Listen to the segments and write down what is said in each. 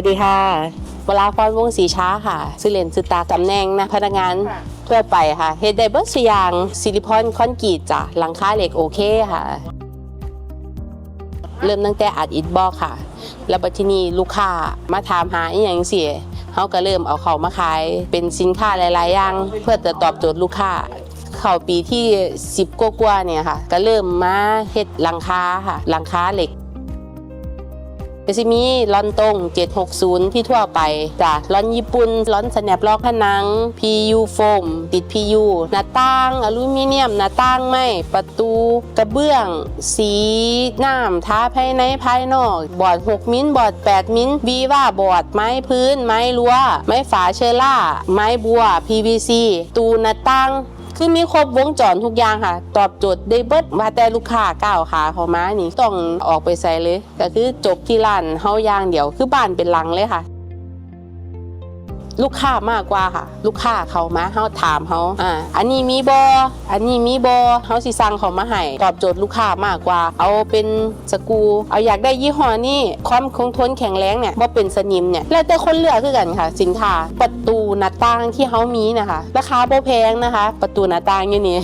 วัสดีค่ะวราพรวงศ์ศรีช้าค่ะชื่อเล่นชื่อตาตำแหน่งนะพนักงานทั่วไปค่ะเฮดไดเบิร์สยางซิลิพอนคอนกรีตจ้ะหลังคาเหล็กโอเคค่ะ เริ่มตั้งแต่อัดอิฐบล็อกค่ะ แล้วบัดทีนี้ลูกค้ามาถามหาอีหยังเสียเขาก็เริ่มเอาเขามาขาย เป็นสินค้าหลายๆอย่างเพื่อจะตอบโจทย์ลูกค้าเข้าปีที่ 10กว่าๆเนี่ยค่ะ ก็เริ่มมาเฮ็ดหลังคาค่ะหลังคาเหล็ก ก็จะมีลอนตรง 760 ที่ทั่วไปจ้ะลอนญี่ปุ่นลอนสแนปล็อกผนัง PU โฟมติด PU หน้าต่างอลูมิเนียมหน้าต่างไม้ประตูกระเบื้อง สีน้ำท้าภายในภายนอก บอร์ด 6 มิลบอร์ด 8 มิลวีว่าบอร์ดไม้พื้น ไม้รั้ว ไม้ฝาเชอร่า ไม้บัว PVC ตูหน้าต่าง คือมีครบวงจรทุกอย่างค่ะ ตอบโจทย์ได้เบิดมาแต่ลูกค้าก้าวขาเขามานี่ต้องออกไปใส่เลยก็คือจบที่ร้านเฮาอย่างเดียวคือบ้านเป็นหลังเลยค่ะ ลูกค้ามากกว่าค่ะ ลูกค้าเขามาเฮาถามเขาอ่าอันนี้มีบออันนี้มีบอเฮาสิสั่งเขามาให้ตอบโจทย์ลูกค้ามากกว่า เอาเป็นสกูเอาอยากได้ยี่ห้อนี้ความคงทนแข็งแรงเนี่ยบ่เป็นสนิมเนี่ยแล้วแต่คนเลือกคือกันค่ะ สินค้าประตูหน้าต่างที่เฮามีนะคะราคาบ่แพงนะคะ ประตูหน้าต่างอยู่นี่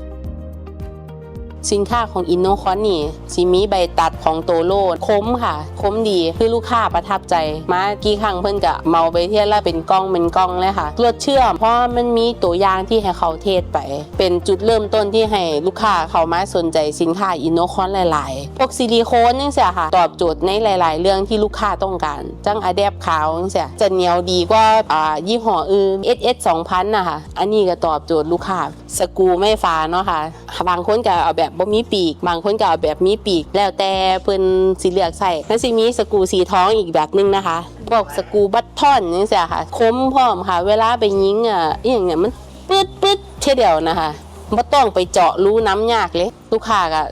สินค้าของอินโนคอนนี่สิมีใบตัดของโตโลคมค่ะ คมดีคือลูกค้าประทับใจมากี่ครั้งเพิ่นกะเมาไปเที่ยวละเป็นกล้องเป็นกล้องเลยค่ะรถเชื่อมเพราะมันมีตัวอย่างที่ให้เขาเทศไป เป็นจุดเริ่มต้นที่ให้ลูกค้าเขามาสนใจสินค้าอินโนคอนหลายๆพวกซิลิโคนนี่เสียค่ะ ตอบโจทย์ในหลาย ๆ เรื่องที่ลูกค้าต้องการจังอะแดปขาวนี่เสียจะเหนียวดีกว่าอ่ายี่ห้ออื่น SS 2000นะคะอันนี้ก็ตอบโจทย์ลูกค้าสกูไม่ฟ้าเนาะค่ะบางคนก็เอาแบบบ่มีปีก บางคนก็เอาแบบมีปีก แล้วแต่เพิ่นสิเลือกใส่แล้วสิมีสกูสีท้องอีกแบบหนึงนะคะพวกสกูบัตทอนนี่เสียค่ะคมพร้อมค่ะ เวลาไปยิงอะอหย่างเนี้ยมันปืดปืดเท่เดียวนะคะบ่ต้องไปเจาะรูน้ำยากเลยลูกค้าก็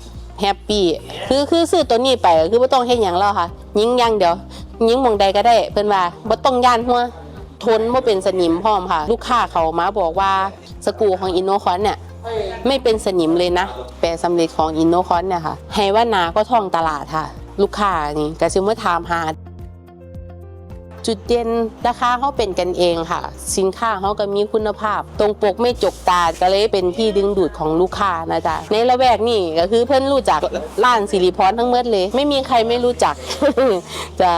แฮปปี้คือคือซื้อตัวนี้ไปคือบ่ต้องเฮ็ดหยังแล้วค่ะ ยิงอย่างเดียว ยิงหมองใดก็ได้เพิ่นว่าบ่ต้องย่านหัวทนว่เป็นสนิมพร้อมค่ะ ลูกค้าเขามาบอกว่าสกูของอินโนคอนเนี่ย ไม่เป็นสนิมเลยนะ แปรสำเร็จของอินโนคอนเนี่ยค่ะให้ว่านาก็ท่องตลาดค่ะ ลูกค้านี่กระซิบว่าถามหา จุดเด่นราคาเขาเป็นกันเองค่ะ สินค้าเขาก็มีคุณภาพ ตรงปกไม่จกตาก็เลยเป็นที่ดึงดูดของลูกค้านะจ๊ะในละแวกนี่ก็คือเพื่อนรู้จักร้านสิริพรทั้งเมดเลย ไม่มีใครไม่รู้จักจะ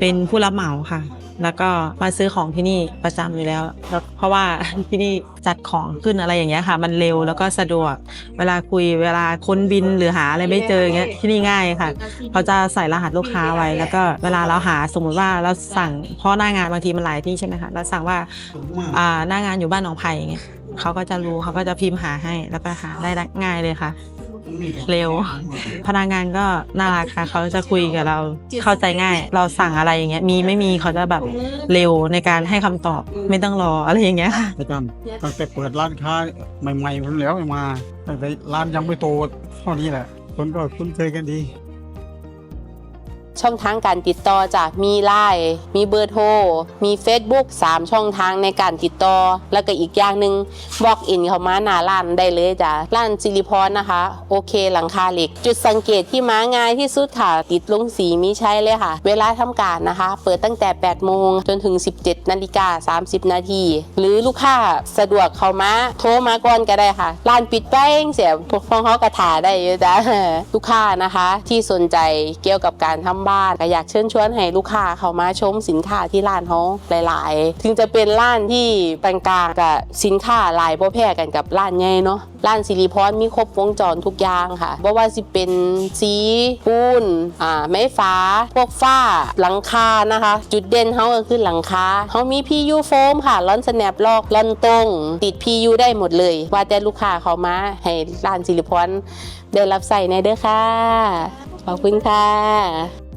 เป็นผู้รับเหมาค่ะ แล้วก็มาซื้อของที่นี่ประจำอยู่แล้วแล้วเพราะว่าที่นี่จัดของขึ้นอะไรอย่างเงี้ยค่ะ มันเร็วแล้วก็สะดวก เวลาคุยเวลาค้นบินหรือหาอะไรไม่เจออย่างเงี้ยที่นี่ง่ายค่ะ เขาจะใส่รหัสลูกค้าไว้ แล้วก็เวลาเราหาสมมุติว่าเราสั่งเพราะหน้างานบางทีมันหลายที่ใช่ไหมคะเราสั่งว่าอ่าหน้างานอยู่บ้านหนองไผ่อย่างเงี้ยเขาก็จะรู้เขาก็จะพิมพ์หาให้แล้วก็หาได้ง่ายเลยค่ะ เร็ว พนักงานก็น่ารักค่ะเขาจะคุยกับเราเข้าใจง่าย เราสั่งอะไรอย่างเงี้ยมีไม่มีเขาจะแบบเร็วในการให้คำตอบไม่ต้องรออะไรอย่างเงี้ยค่ะประจำตั้งแต่เปิดร้านค้าใหม่ๆผมแล้วมาตั้งแต่ร้านยังไม่โตเท่านี้แหละคนก็คุ้นเคยกันดี ช่องทางการติดต่อจะมีไลน์มีเบอร์โทร มี Facebook 3 ช่องทางในการติดต่อ แล้วก็อีกอย่างหนึ่งบล็อกอินเข้ามาหน้าร้านได้เลยจ้ะร้านสิริพรนะคะ โอเคหลังคาเหล็ก จุดสังเกตที่มาง่ายที่สุดค่ะติดลงสีมีใช้เลยค่ะ เวลาทำการนะคะ เปิดตั้งแต่ 8 โมงจนถึง 17นาฬิกา30 นาทีหรือลูกค้าสะดวกเข้ามาโทรมาก่อนก็ได้ค่ะร้านปิดไปเสียพวกเขากระถาได้เยอะจ้ะลูกค้านะคะ ที่สนใจเกี่ยวกับการทำบ้านก็อยากเชิญชวนให้ลูกค้าเข้ามาชมสินค้าที่ร้านเขาหลาย ๆ ถึงจะเป็นร้านที่ปานกลางกับสินค้าหลายบ่แพ้กันกับร้านใหญ่เนาะร้านสิริพรมีครบวงจรทุกอย่างค่ะบ่ว่าสิเป็นสีปูนอ่าไม้ฟ้า พวกฝ้าหลังคานะคะ จุดเด่นเขาก็คือหลังคาเขามี PU โฟมค่ะร้อนสแนปลอกร้อนตรง ติด PU ได้หมดเลย ว่าแต่ลูกค้าเขามาให้ร้านสิริพรได้รับใส่ในเด้อค่ะขอบคุณค่ะ